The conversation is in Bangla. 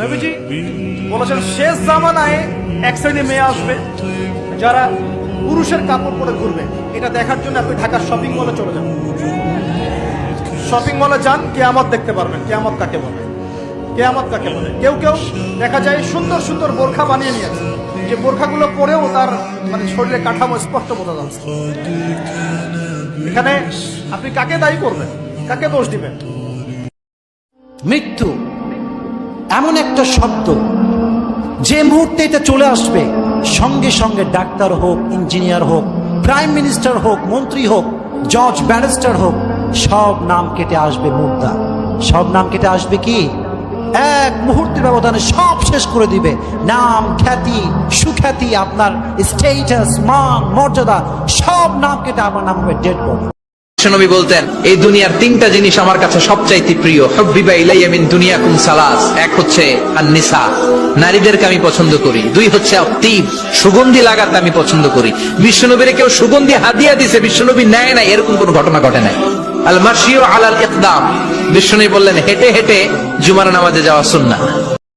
নবীজি বলেছেন শেষ জামানায় এক শ্রেণি মেয়ে আসবে যারা পুরুষের কাপড় পরে ঘুরবে। এটা দেখার জন্য আপনি ঢাকার শপিং মলে চলে যান। শপিং মলে যান, কেয়ামত দেখতে পারবেন। কেয়ামত কাকে বলে? কেয়ামত কাকে বলে? কেউ কেউ দেখা যায় সুন্দর সুন্দর বোরখা বানিয়ে নিয়েছে। যে বোরখাগুলো পরেও তার মানে শরীরে কাঠামো স্পষ্ট বোঝা যাচ্ছে। এখানে আপনি কাকে দায়ী করবেন? কাকে দোষ দিবেন? মৃত্যু। একটা শব্দ। যে মুহূর্তে এটা চলে আসবে, সঙ্গে সঙ্গে ডাক্তার হোক, ইঞ্জিনিয়ার হোক, প্রাইম মিনিস্টার হোক, মন্ত্রী হোক জজ ব্যারিস্টার হোক, সব নাম কেটে আসবে মুদ্রা। সব নাম কেটে আসবে কি? এক মুহূর্তের ব্যবধানে সব শেষ করে দিবে। নাম, খ্যাতি, সুখ্যাতি, আপনার স্টেটাস মান, মর্যাদা, সব নাম কেটে আমার নাম হবে ডেড বডি নবী বলতেন, এই দুনিয়ার তিনটা জিনিস আমার কাছে সবচাইতে প্রিয়। মিন দুনিয়াকুম সালাস। এক হচ্ছে আন-নিসা। নারীদেরকে আমি পছন্দ করি। দুই হচ্ছে আত্তিব সুগন্ধি লাগাতে আমি পছন্দ করি। বিশ্বনবীরে কেউ সুগন্ধি হাদিয়া দিছে, বিশ্বনবী নেয় না এরকম কোনো ঘটনা ঘটে নাই। আল মার্শিও আলাল ইকদাম। বিশ্বনবী বললেন, হেঁটে হেঁটে জুমার নামাজে যাওয়া সুন্নাহ।